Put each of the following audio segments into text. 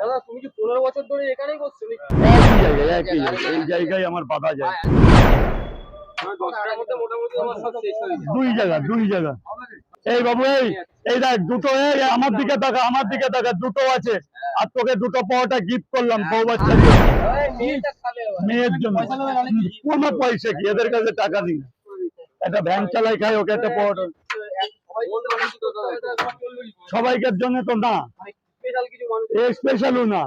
দাদা তুমি কি পনেরো বছর ধরে এখানেই করছ এই জায়গায় আমার বাধা যায়। আমার দশটার মধ্যে মোটামুটি আমার সব শেষ হয়ে যায়। দুই জায়গা দুই জায়গা। এই বাবু এই এই দেখ দুটো এই আমার দিকে তাকা আমার দিকে তাকা দুটো আছে। আর তোকে দুটো পাওয়াটা গিফট করলাম বউ বাচ্চা। মেয়ের জন্য। কোনো পয়সা কি? এদের কাছে টাকা দিই। একটা ভ্যান চালাই খায় ওকে একটা পাওয়াটা দেখো। সবাইকার জন্য তো না। স্পেশালও না।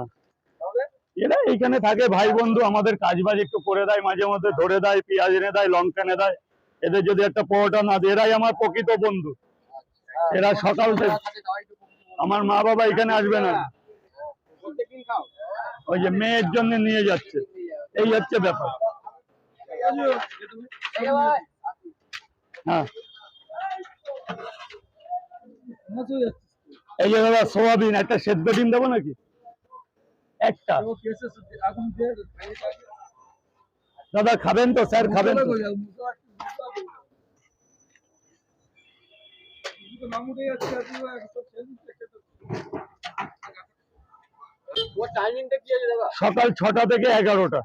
এরা এইখানে থাকে ভাই বন্ধু আমাদের কাজ বাজ একটু করে দেয় মাঝে মধ্যে ধরে দেয় পেঁয়াজ এনে দেয় লঙ্কা এনে দেয়। এদের যদি একটা পরোটা না দেয় এরাই আমার প্রকৃত বন্ধু। এরা সকাল থেকে আমার মা বাবা এখানে আসবে না। ওই যে মেয়ের জন্য নিয়ে যাচ্ছে। এই হচ্ছে ব্যাপার। হ্যাঁ। এই যে দাদা সোয়াবিন একটা সেদ্ধ ডিম দেবো নাকি? একটা। দাদা খাবেন তো স্যার খাবেন সকাল ছটা থেকে এগারোটা।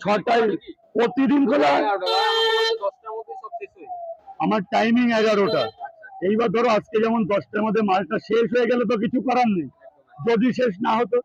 ছটায় প্রতিদিন খোলা? আমার টাইমিং এগারোটা। এইবার ধরো আজকে যেমন দশটার মধ্যে মালটা শেষ হয়ে গেলে তো কিছু করার নেই। যদি শেষ না হতো।